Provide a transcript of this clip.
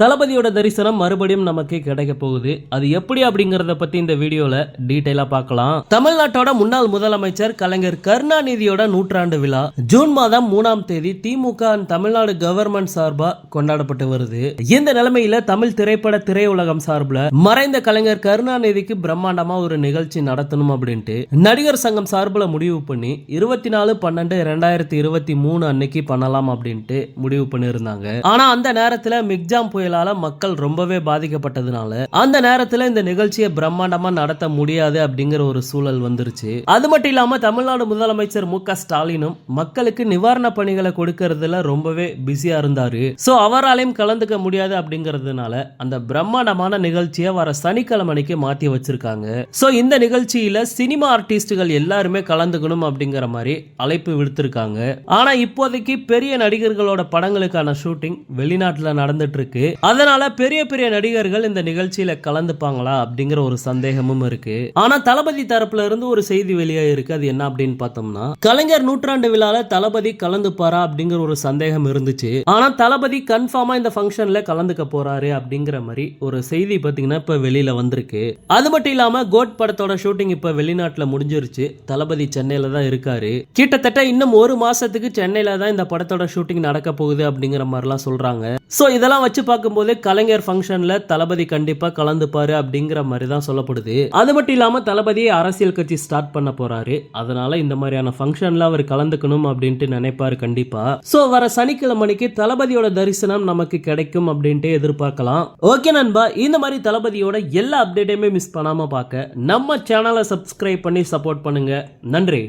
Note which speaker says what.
Speaker 1: தளபதியோட தரிசனம் மறுபடியும் நமக்கு கிடைக்க போகுது. அது எப்படி அப்படிங்கறத பத்தி இந்த வீடியோல டீடைலா பார்க்கலாம். தமிழ்நாட்டோட முன்னாள் முதலமைச்சர் கலைஞர் கருணாநிதியோட நூற்றாண்டு விழா ஜூன் மாதம் மூணாம் தேதி திமுக தமிழ்நாடு கவர்மெண்ட் சார்பா கொண்டாடப்பட்டு வருது. இந்த நிலைமையில தமிழ் திரைப்பட திரையுலகம் சார்பில் மறைந்த கலைஞர் கருணாநிதிக்கு பிரம்மாண்டமா ஒரு நிகழ்ச்சி நடத்தணும் அப்படின்ட்டு நடிகர் சங்கம் சார்பில் முடிவு பண்ணி இருபத்தி நாலு பன்னெண்டு ரெண்டாயிரத்தி இருபத்தி மூணு அன்னைக்கு பண்ணலாம் அப்படின்ட்டு முடிவு பண்ணியிருந்தாங்க. ஆனா அந்த நேரத்துல மிக்ஜாம் புயலால மக்கள் ரொம்பவே பாதிக்கப்பட்டதுனால அந்த நேரத்துல இந்த நிகழ்ச்சியை பிரம்மாண்டமா நடத்த முடியாது அப்படிங்கிற ஒரு சூழல் வந்துருச்சு. அது மட்டும் இல்லாம தமிழ்நாடு முதலமைச்சர் மு க ஸ்டாலினும் மக்களுக்கு நிவாரண பணிகளை கொடுக்கறதுல ரொம்பவே பிஸியா இருந்தாரு. சோ அவராலையும் கலந்துக்க முடியாது அப்படிங்கறதுனால அந்த பிரம்மாண்டமான நிகழ்ச்சியை வர சனிக்கிழமைக்கு மாத்தி வச்சிருக்காங்க. சோ இந்த நிகழ்ச்சியில சினிமா ஆர்டிஸ்டுகள் எல்லாருமே கலந்துக்கணும் அப்படிங்கிற மாதிரி அழைப்பு விடுத்திருக்காங்க. ஆனா இப்போதைக்கு பெரிய நடிகர்களோட படங்களுக்கான ஷூட்டிங் வெளிநாட்டுல நடந்துட்டு இருக்கு. அதனால பெரிய பெரிய நடிகர்கள் இந்த நிகழ்ச்சியில கலந்துப்பாங்களா அப்படிங்கிற ஒரு சந்தேகமும் இருக்கு. ஆனா தளபதி தரப்புல இருந்து ஒரு செய்தி வெளியே இருக்கு. அது என்ன அப்படின்னு பார்த்தோம்னா கலைஞர் நூற்றாண்டு விழால தளபதி கலந்துப்பாரா அப்படிங்கிற ஒரு சந்தேகம் இருந்துச்சு. ஆனா தளபதி கன்ஃபார்மா இந்த ஃபங்க்ஷன்ல கலந்துக்க போறாரு அப்படிங்கிற மாதிரி ஒரு செய்தி பாத்தீங்கன்னா இப்ப வெளியில வந்திருக்கு. அது மட்டும் இல்லாம கோட் படத்தோட ஷூட்டிங் இப்ப வெளிநாட்டுல முடிஞ்சிருச்சு. தளபதி சென்னையில தான் இருக்காரு. கிட்டத்தட்ட இன்னும் ஒரு மாசத்துக்கு சென்னையில தான் இந்த படத்தோட ஷூட்டிங் நடக்க போகுது அப்படிங்கிற மாதிரிலாம் சொல்றாங்க. சோ இதெல்லாம் வச்சு பார்க்க பார்க்கும்போதே கலைஞர் ஃபங்க்ஷன்ல தளபதி கண்டிப்பா கலந்துப்பாரு அப்படிங்கிற மாதிரி தான் சொல்லப்படுது. அது மட்டும் இல்லாம தளபதியை அரசியல் கட்சி ஸ்டார்ட் பண்ண போறாரு. அதனால இந்த மாதிரியான ஃபங்க்ஷன்ல அவர் கலந்துக்கணும் அப்படின்ட்டு நினைப்பாரு கண்டிப்பா. சோ வர சனிக்கிழமைக்கு தளபதியோட தரிசனம் நமக்கு கிடைக்கும் அப்படின்ட்டு எதிர்பார்க்கலாம். ஓகே நண்பா இந்த மாதிரி தளபதியோட எல்லா அப்டேட்டையுமே மிஸ் பண்ணாம பார்க்க நம்ம சேனலை சப்ஸ்கிரைப் பண்ணி சப்போர்ட் பண்ணுங்க. நன்றி.